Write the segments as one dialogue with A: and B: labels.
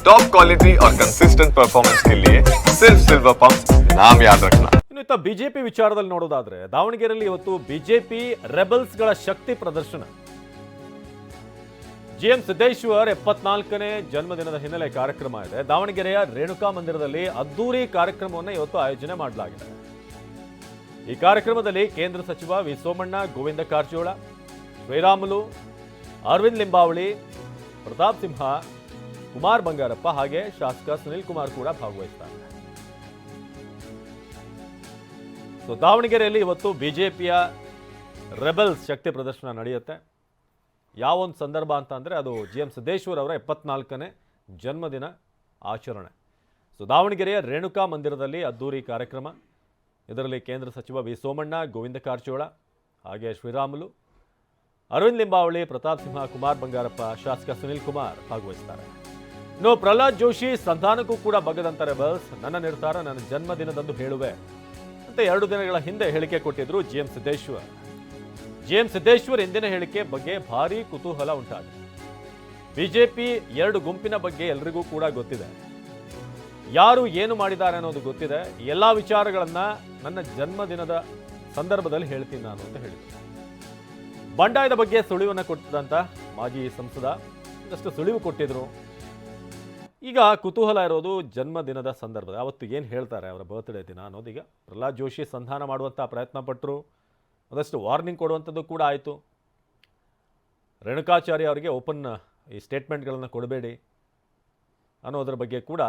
A: Top quality और consistent performance के लिए सिर्फ सिल्वर पंप नाम याद रखना
B: ಇನ್ನು ಇತ್ತ ಬಿಜೆಪಿ ವಿಚಾರದಲ್ಲಿ ನೋಡೋದಾದ್ರೆ ದಾವಣಗೆರೆಯಲ್ಲಿ ಇವತ್ತು ಬಿಜೆಪಿ ರೆಬಲ್ಸ್ಗಳ ಶಕ್ತಿ ಪ್ರದರ್ಶನ ಜಿ ಎಂ ಸಿದ್ದೇಶ್ವರ್ ಎಪ್ಪತ್ನಾಲ್ಕನೇ ಜನ್ಮದಿನದ ಹಿನ್ನೆಲೆ ಕಾರ್ಯಕ್ರಮ ಇದೆ ದಾವಣಗೆರೆಯ ರೇಣುಕಾ ಮಂದಿರದಲ್ಲಿ ಅದ್ದೂರಿ ಕಾರ್ಯಕ್ರಮವನ್ನು ಇವತ್ತು ಆಯೋಜನೆ ಮಾಡಲಾಗಿದೆ ಈ ಕಾರ್ಯಕ್ರಮದಲ್ಲಿ ಕೇಂದ್ರ ಸಚಿವ ವಿ ಸೋಮಣ್ಣ ಗೋವಿಂದ ಕಾರಜೋಳ ಶ್ರೀರಾಮುಲು ಅರವಿಂದ್ ಲಿಂಬಾವಳಿ ಪ್ರತಾಪ್ ಸಿಂಹ ಕುಮಾರ್ ಬಂಗಾರಪ್ಪ ಹಾಗೆ ಶಾಸಕ ಸುನಿಲ್ ಕುಮಾರ್ ಕೂಡ ಭಾಗವಹಿಸ್ತಾರೆ. ಸೊ ದಾವಣಗೆರೆಯಲ್ಲಿ ಇವತ್ತು ಬಿಜೆಪಿಯ ರೆಬಲ್ಸ್ ಶಕ್ತಿ ಪ್ರದರ್ಶನ ನಡೆಯುತ್ತೆ. ಯಾವೊಂದು ಸಂದರ್ಭ ಅಂತ ಅಂದರೆ ಅದು ಜಿ ಎಂ ಸಿದ್ದೇಶ್ವರ್ ಅವರ ಎಪ್ಪತ್ನಾಲ್ಕನೇ ಜನ್ಮದಿನ ಆಚರಣೆ. ಸೊ ದಾವಣಗೆರೆಯ ರೇಣುಕಾ ಮಂದಿರದಲ್ಲಿ ಅದ್ದೂರಿ ಕಾರ್ಯಕ್ರಮ. ಇದರಲ್ಲಿ ಕೇಂದ್ರ ಸಚಿವ ವಿ ಸೋಮಣ್ಣ, ಗೋವಿಂದ ಕಾರಜೋಳ ಹಾಗೆ ಶ್ರೀರಾಮುಲು, ಅರವಿಂದ್ ಲಿಂಬಾವಳಿ, ಪ್ರತಾಪ್ ಸಿಂಹ, ಕುಮಾರ್ ಬಂಗಾರಪ್ಪ, ಶಾಸಕ ಸುನಿಲ್ ಕುಮಾರ್ ಭಾಗವಹಿಸ್ತಾರೆ. ಇನ್ನು ಪ್ರಹ್ಲಾದ್ ಜೋಶಿ ಸಂಧಾನಕ್ಕೂ ಕೂಡ ಬಗ್ಗದಂತಾರೆ ಬಸ್ ನನ್ನ ನಿರ್ಧಾರ ನನ್ನ ಜನ್ಮದಿನದಂದು ಹೇಳುವೆ ಅಂತ ಎರಡು ದಿನಗಳ ಹಿಂದೆ ಹೇಳಿಕೆ ಕೊಟ್ಟಿದ್ರು G M Siddeshwar. G M Siddeshwar ಇಂದಿನ ಹೇಳಿಕೆ ಬಗ್ಗೆ ಭಾರಿ ಕುತೂಹಲ ಉಂಟಾಗಿದೆ. ಬಿಜೆಪಿ ಎರಡು ಗುಂಪಿನ ಬಗ್ಗೆ ಎಲ್ರಿಗೂ ಕೂಡ ಗೊತ್ತಿದೆ. ಯಾರು ಏನು ಮಾಡಿದ್ದಾರೆ ಅನ್ನೋದು ಗೊತ್ತಿದೆ. ಎಲ್ಲಾ ವಿಚಾರಗಳನ್ನ ನನ್ನ ಜನ್ಮದಿನದ ಸಂದರ್ಭದಲ್ಲಿ ಹೇಳ್ತೀನಿ ನಾನು ಅಂತ ಹೇಳಿದ್ರು. ಬಂಡಾಯದ ಬಗ್ಗೆ ಸುಳಿವನ್ನ ಕೊಟ್ಟಿದ್ದಂಥ ಮಾಜಿ ಸಂಸದ ಒಂದಷ್ಟು ಸುಳಿವು ಕೊಟ್ಟಿದ್ರು. ಈಗ ಕುತೂಹಲ ಇರೋದು ಜನ್ಮದಿನದ ಸಂದರ್ಭದ, ಅವತ್ತು ಏನು ಹೇಳ್ತಾರೆ ಅವರ ಬರ್ತ್ಡೇ ದಿನ ಅನ್ನೋದೀಗ ಪ್ರಹ್ಲಾದ್ ಜೋಶಿ ಸಂಧಾನ ಮಾಡುವಂಥ ಪ್ರಯತ್ನ ಪಟ್ಟರು ಒಂದಷ್ಟು ವಾರ್ನಿಂಗ್ ಕೊಡುವಂಥದ್ದು ಕೂಡ ಆಯಿತು. ರೇಣುಕಾಚಾರ್ಯ ಅವರಿಗೆ ಓಪನ್ ಈ ಸ್ಟೇಟ್ಮೆಂಟ್ಗಳನ್ನು ಕೊಡಬೇಡಿ ಅನ್ನೋದ್ರ ಬಗ್ಗೆ ಕೂಡ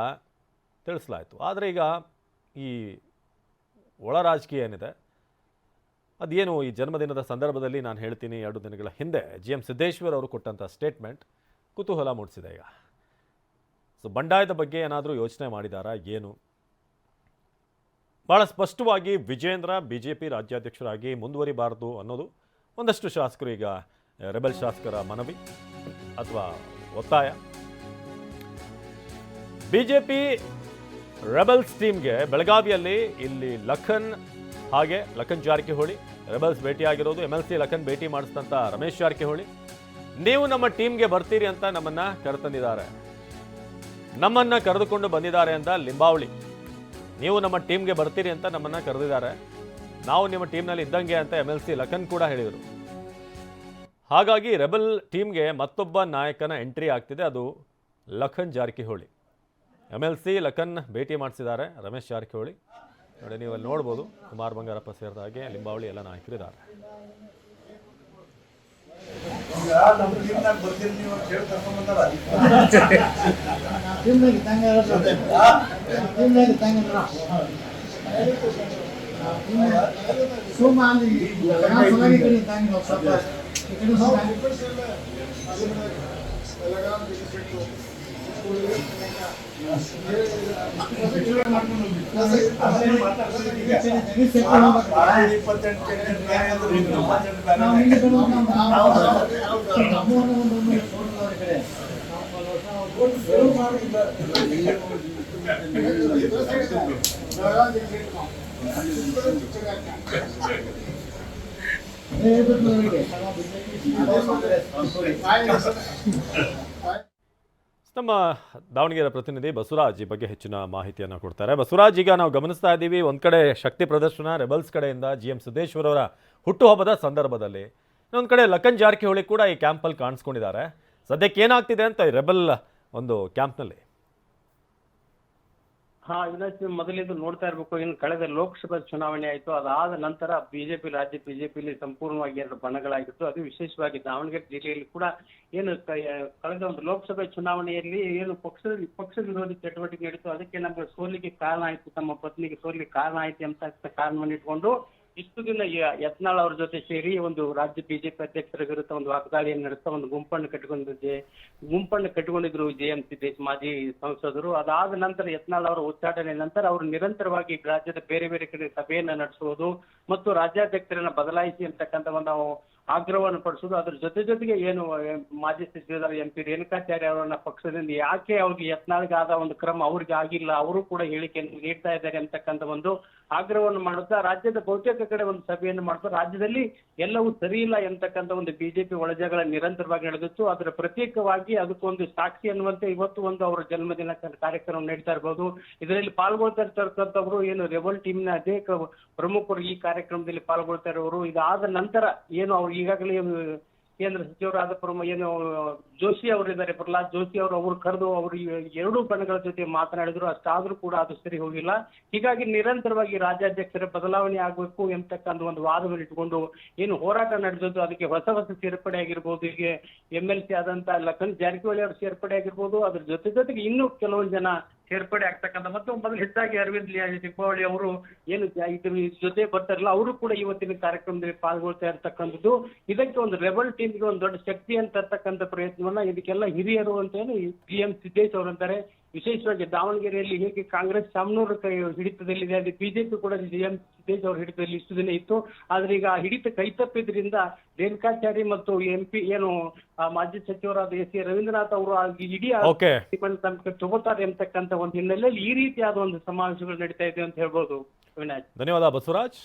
B: ತಿಳಿಸಲಾಯಿತು. ಆದರೆ ಈಗ ಈ ಒಳ ರಾಜಕೀಯ ಏನಿದೆ, ಅದೇನು ಈ ಜನ್ಮದಿನದ ಸಂದರ್ಭದಲ್ಲಿ ನಾನು ಹೇಳ್ತೀನಿ ಎರಡು ದಿನಗಳ ಹಿಂದೆ, ಜಿ ಎಂ ಸಿದ್ದೇಶ್ವರ್ ಅವರು ಕೊಟ್ಟಂಥ ಸ್ಟೇಟ್ಮೆಂಟ್ ಕುತೂಹಲ ಮೂಡಿಸಿದೆ ಈಗ. ಸೊ ಬಂಡಾಯದ ಬಗ್ಗೆ ಏನಾದರೂ ಯೋಚನೆ ಮಾಡಿದಾರಾ? ಏನು? ಭಾಳ ಸ್ಪಷ್ಟವಾಗಿ ವಿಜೇಂದ್ರ ಬಿ ಜೆ ಪಿ ರಾಜ್ಯಾಧ್ಯಕ್ಷರಾಗಿ ಮುಂದುವರಿಬಾರದು ಅನ್ನೋದು ಒಂದಷ್ಟು ಶಾಸಕರು ಈಗ ರೆಬಲ್ ಶಾಸಕರ ಮನವಿ ಅಥವಾ ಒತ್ತಾಯ. ಬಿ ಜೆ ಪಿ ರೆಬಲ್ಸ್ ಟೀಮ್ಗೆ ಬೆಳಗಾವಿಯಲ್ಲಿ ಇಲ್ಲಿ ಲಖನ್ ಹಾಗೆ, ಲಖನ್ ಜಾರಕಿಹೊಳಿ, ರೆಬಲ್ಸ್ ಭೇಟಿಯಾಗಿರೋದು, ಎಂ ಎಲ್ ಸಿ ಲಖನ್ ಭೇಟಿ ಮಾಡಿಸಿದಂಥ ರಮೇಶ್ ಜಾರಕಿಹೊಳಿ. ನೀವು ನಮ್ಮ ಟೀಮ್ಗೆ ಬರ್ತೀರಿ ಅಂತ ನಮ್ಮನ್ನ ಕರೆತಂದಿದ್ದಾರೆ. ನಮ್ಮನ್ನ ಕರೆದುಕೊಂಡು ಬಂದಿದ್ದಾರೆ ಅಂತ ಲಿಂಬಾವಳಿ. ನೀವು ನಮ್ಮ ಟೀಮ್ಗೆ ಬರ್ತೀರಿ ಅಂತ ನಮ್ಮನ್ನ ಕರೆದಿದ್ದಾರೆ. ನಾವು ನಿಮ್ಮ ಟೀಮ್ನಲ್ಲಿ ಇದ್ದಂಗೆ ಅಂತ ಎಂ ಎಲ್ ಸಿ ಲಖನ್ ಕೂಡ ಹೇಳಿದರು. ಹಾಗಾಗಿ ರೆಬಲ್ ಟೀಮ್ಗೆ ಮತ್ತೊಬ್ಬ ನಾಯಕನ ಎಂಟ್ರಿ ಆಗ್ತಿದೆ. ಅದು Lakhan Jarkiholi. M L C Lakhan ಭೇಟಿ ಮಾಡಿಸಿದ್ದಾರೆ. ರಮೇಶ್ ಜಾರಕಿಹೊಳಿ. ನೋಡಿ ನೀವು ಅಲ್ಲಿ ನೋಡ್ಬೋದು. ಕುಮಾರ್ ಬಂಗಾರಪ್ಪ ಸೇರಿದ ಹಾಗೆ ಲಿಂಬಾವಳಿ ಎಲ್ಲ ನಾಯಕರಿದ್ದಾರೆ.
C: ಈಗ ನಮ್ಮ ಟೀಮ್ನಾಗ ಬರ್ತೀರಿ ನೀವು ಅಂತ ಹೇಳಿ ಕರ್ಕೊಂಡ್ ಬಂದಾರ
D: ಟೀಮ್ನಾಗ ಇದ್ದಂಗೆ. ಟೀಮ್ನಾಗ ಇದ್ದಂಗೆ. ಸುಮ್ಮ ಅಲ್ಲಿ ನಾವು ಸಲಗಿ ಕಡೆ ಇದ್ದಂಗೆ ಸ್ವಲ್ಪ ಈ ಕಡೆ ಸ್ವಲ್ಪ ಜಗತ್ ನಮ್ಮ-
B: ದಾವಣಗೆರೆ ಪ್ರತಿನಿಧಿ ಬಸವರಾಜ್ ಈ ಬಗ್ಗೆ ಹೆಚ್ಚಿನ ಮಾಹಿತಿಯನ್ನು ಕೊಡ್ತಾರೆ. ಬಸವರಾಜ್, ಈಗ ನಾವು ಗಮನಿಸ್ತಾ ಇದ್ದೀವಿ, ಒಂದು ಕಡೆ ಶಕ್ತಿ ಪ್ರದರ್ಶನ, ರೆಬಲ್ಸ್ ಕಡೆಯಿಂದ ಜಿ ಎಂ ಸಿದ್ದೇಶ್ವರ್ ಅವರ ಹುಟ್ಟುಹಬ್ಬದ ಸಂದರ್ಭದಲ್ಲಿ, ಇನ್ನೊಂದು ಕಡೆ ಲಖನ್ ಜಾರಕಿಹೊಳಿ ಕೂಡ ಈ ಕ್ಯಾಂಪಲ್ಲಿ ಕಾಣಿಸ್ಕೊಂಡಿದ್ದಾರೆ. ಸದ್ಯಕ್ಕೆ ಏನಾಗ್ತಿದೆ ಅಂತ ರೆಬಲ್ ಒಂದು ಕ್ಯಾಂಪ್ನಲ್ಲಿ?
E: ಹಾ ಇವತ್ತು ಮೊದಲಿದ್ದು ನೋಡ್ತಾ ಇರ್ಬೇಕು. ಇನ್ನು ಕಳೆದ ಲೋಕಸಭಾ ಚುನಾವಣೆ ಆಯ್ತು. ಅದಾದ ನಂತರ ಬಿಜೆಪಿ, ರಾಜ್ಯ ಬಿಜೆಪಿಯಲ್ಲಿ ಸಂಪೂರ್ಣವಾಗಿ ಎರಡು ಬಣಗಳಾಗಿತ್ತು. ಅದು ವಿಶೇಷವಾಗಿ ದಾವಣಗೆರೆ ಜಿಲ್ಲೆಯಲ್ಲಿ ಕೂಡ ಏನು ಕಳೆದ ಒಂದು ಲೋಕಸಭೆ ಚುನಾವಣೆಯಲ್ಲಿ ಏನು ಪಕ್ಷ ಪಕ್ಷ ವಿರೋಧಿ ಚಟುವಟಿಕೆ ನಡೀತು. ಅದಕ್ಕೆ ನಮಗೆ ಸೋಲಿಗೆ ಕಾರಣ ಆಯ್ತು. ತಮ್ಮ ಪತ್ನಿಗೆ ಸೋಲಿಗೆ ಕಾರಣ ಆಯ್ತು ಅಂತ ಕಾರಣವನ್ನು ಇಟ್ಕೊಂಡು ಇಷ್ಟು ದಿನ ಯತ್ನಾಳ್ ಅವ್ರ ಜೊತೆ ಸೇರಿ ಒಂದು ರಾಜ್ಯ ಬಿಜೆಪಿ ಅಧ್ಯಕ್ಷರ ವಿರುದ್ಧ ಒಂದು ವಾಗ್ದಾಳಿಯನ್ನು ನಡೆಸ್ತಾ ಒಂದು ಗುಂಪನ್ನು ಕಟ್ಟಿಕೊಂಡಿದ್ದೆ. ಗುಂಪನ್ನು ಕಟ್ಟಿಕೊಂಡಿದ್ರು ಜೆ ಎಂ ಸಿದ್ದೇಶ್ ಮಾಜಿ ಸಂಸದರು. ಅದಾದ ನಂತರ ಯತ್ನಾಳ್ ಅವರ ಉಚ್ಚಾಟನೆ ನಂತರ ಅವರು ನಿರಂತರವಾಗಿ ರಾಜ್ಯದ ಬೇರೆ ಬೇರೆ ಕಡೆ ಸಭೆಯನ್ನ ನಡೆಸುವುದು ಮತ್ತು ರಾಜ್ಯಾಧ್ಯಕ್ಷರನ್ನ ಬದಲಾಯಿಸಿ ಅಂತಕ್ಕಂಥ ಒಂದು ಆಗ್ರಹವನ್ನು ಪಡಿಸೋದು, ಅದ್ರ ಜೊತೆ ಜೊತೆಗೆ ಏನು ಮಾಜಿ ಸಚಿವರಾದ ಎಂ ಪಿ ರೇಣುಕಾಚಾರ್ಯ ಅವರನ್ನ ಪಕ್ಷದಿಂದ ಯಾಕೆ ಅವ್ರಿಗೆ ಯತ್ನಾಳ್ಗೆ ಆದ ಒಂದು ಕ್ರಮ ಅವ್ರಿಗೆ ಆಗಿಲ್ಲ, ಅವರು ಕೂಡ ಹೇಳಿಕೆಯನ್ನು ನೀಡ್ತಾ ಇದ್ದಾರೆ ಅಂತಕ್ಕಂಥ ಒಂದು ಆಗ್ರಹವನ್ನು ಮಾಡುತ್ತಾ, ರಾಜ್ಯದ ಬಹುತೇಕ ಕಡೆ ಒಂದು ಸಭೆಯನ್ನು ಮಾಡ್ತಾ ರಾಜ್ಯದಲ್ಲಿ ಎಲ್ಲವೂ ಸರಿ ಇಲ್ಲ ಎಂತಕ್ಕಂಥ ಒಂದು ಬಿಜೆಪಿ ಒಳಜಗಳ ನಿರಂತರವಾಗಿ ನಡೆದಿತ್ತು. ಅದರ ಪ್ರತ್ಯೇಕವಾಗಿ ಅದಕ್ಕೊಂದು ಸಾಕ್ಷಿ ಅನ್ನುವಂತೆ ಇವತ್ತು ಒಂದು ಅವರ ಜನ್ಮದಿನ ಕಾರ್ಯಕ್ರಮ ನಡೀತಾ ಇರಬಹುದು ಇದರಲ್ಲಿ ಪಾಲ್ಗೊಳ್ತಾ ಇರ್ತಕ್ಕಂಥವ್ರು ಏನು ರೆಬಲ್ ಟೀಮ್ನ ಅನೇಕ ಪ್ರಮುಖರು ಈ ಕಾರ್ಯಕ್ರಮದಲ್ಲಿ ಪಾಲ್ಗೊಳ್ತಾ ಇರೋರು. ಇದಾದ ನಂತರ ಏನು ಅವ್ರು ಈಗಾಗಲೇ ಕೇಂದ್ರ ಸಚಿವರಾದ ಏನು, ಜೋಶಿ ಅವರಿದ್ದಾರೆ ಪ್ರಹ್ಲಾದ್ ಜೋಶಿ ಅವರು, ಅವ್ರು ಕರೆದು ಅವರು ಎರಡು ಬಣಗಳ ಜೊತೆ ಮಾತನಾಡಿದ್ರು. ಅಷ್ಟಾದ್ರೂ ಕೂಡ ಅದು ಸರಿ ಹೋಗಿಲ್ಲ. ಹೀಗಾಗಿ ನಿರಂತರವಾಗಿ ರಾಜ್ಯಾಧ್ಯಕ್ಷರ ಬದಲಾವಣೆ ಆಗಬೇಕು ಎಂತಕ್ಕಂಥ ಒಂದು ವಾದವನ್ನು ಇಟ್ಕೊಂಡು ಏನು ಹೋರಾಟ ನಡೆದದ್ದು ಅದಕ್ಕೆ ಹೊಸ ಹೊಸ ಸೇರ್ಪಡೆ ಆಗಿರ್ಬೋದು. ಹೀಗೆ ಎಂ ಎಲ್ ಸಿ ಆದಂತ ಲಖನ್ ಜಾರಕಿಹೊಳಿ ಅವರು ಸೇರ್ಪಡೆ ಆಗಿರ್ಬೋದು. ಅದ್ರ ಜೊತೆ ಜೊತೆಗೆ ಇನ್ನೂ ಕೆಲವೊಂದು ಜನ ಸೇರ್ಪಡೆ ಆಗ್ತಕ್ಕಂಥ ಮತ್ತು ಮೊದಲು ಹೆಚ್ಚಾಗಿ ಅರವಿಂದ್ ದೀಪಾವಳಿ ಅವರು ಏನು ಇದ್ರ ಜೊತೆ ಬರ್ತಾರಲ್ಲ, ಅವರು ಕೂಡ ಇವತ್ತಿನ ಕಾರ್ಯಕ್ರಮದಲ್ಲಿ ಪಾಲ್ಗೊಳ್ತಾ ಇರ್ತಕ್ಕಂಥದ್ದು. ಇದಕ್ಕೆ ಒಂದು ರೆಬಲ್ ಟೀಮ್ಗೆ ಒಂದು ದೊಡ್ಡ ಶಕ್ತಿ ಅಂತ ಪ್ರಯತ್ನವನ್ನ ಇದಕ್ಕೆಲ್ಲ ಹಿರಿಯರು ಅಂತ ಏನು ಪಿ ಎಂ ಸಿದ್ದೇಶ್ ಅಂತಾರೆ. ವಿಶೇಷವಾಗಿ ದಾವಣಗೆರೆಯಲ್ಲಿ ಹೇಗೆ ಕಾಂಗ್ರೆಸ್ ಶಾಮನೂರು ಕೈ ಹಿಡಿತದಲ್ಲಿದೆ ಅದೇ ಬಿಜೆಪಿ ಕೂಡ ಎಂ ಸಿದ್ದೇಶ್ ಅವರ ಹಿಡಿತದಲ್ಲಿ ಇಷ್ಟು ದಿನ ಇತ್ತು. ಆದ್ರೆ ಈಗ ಆ ಹಿಡಿತ ಕೈ ತಪ್ಪಿದ್ರಿಂದ ರೇಣುಕಾಚಾರಿ ಮತ್ತು ಎಂ ಪಿ ಏನು ಆ ಮಾಜಿ ಸಚಿವರಾದ ಎಸ್ ಸಿ ರವೀಂದ್ರನಾಥ್ ಅವರು ಇಡೀ ತಗೋತಾರೆ ಅಂತಕ್ಕಂಥ ಒಂದು ಹಿನ್ನೆಲೆಯಲ್ಲಿ ಈ ರೀತಿಯಾದ ಒಂದು ಸಮಾವೇಶಗಳು ನಡೀತಾ ಇದೆ ಅಂತ ಹೇಳ್ಬೋದು
B: ಧನ್ಯವಾದ ಬಸವರಾಜ್.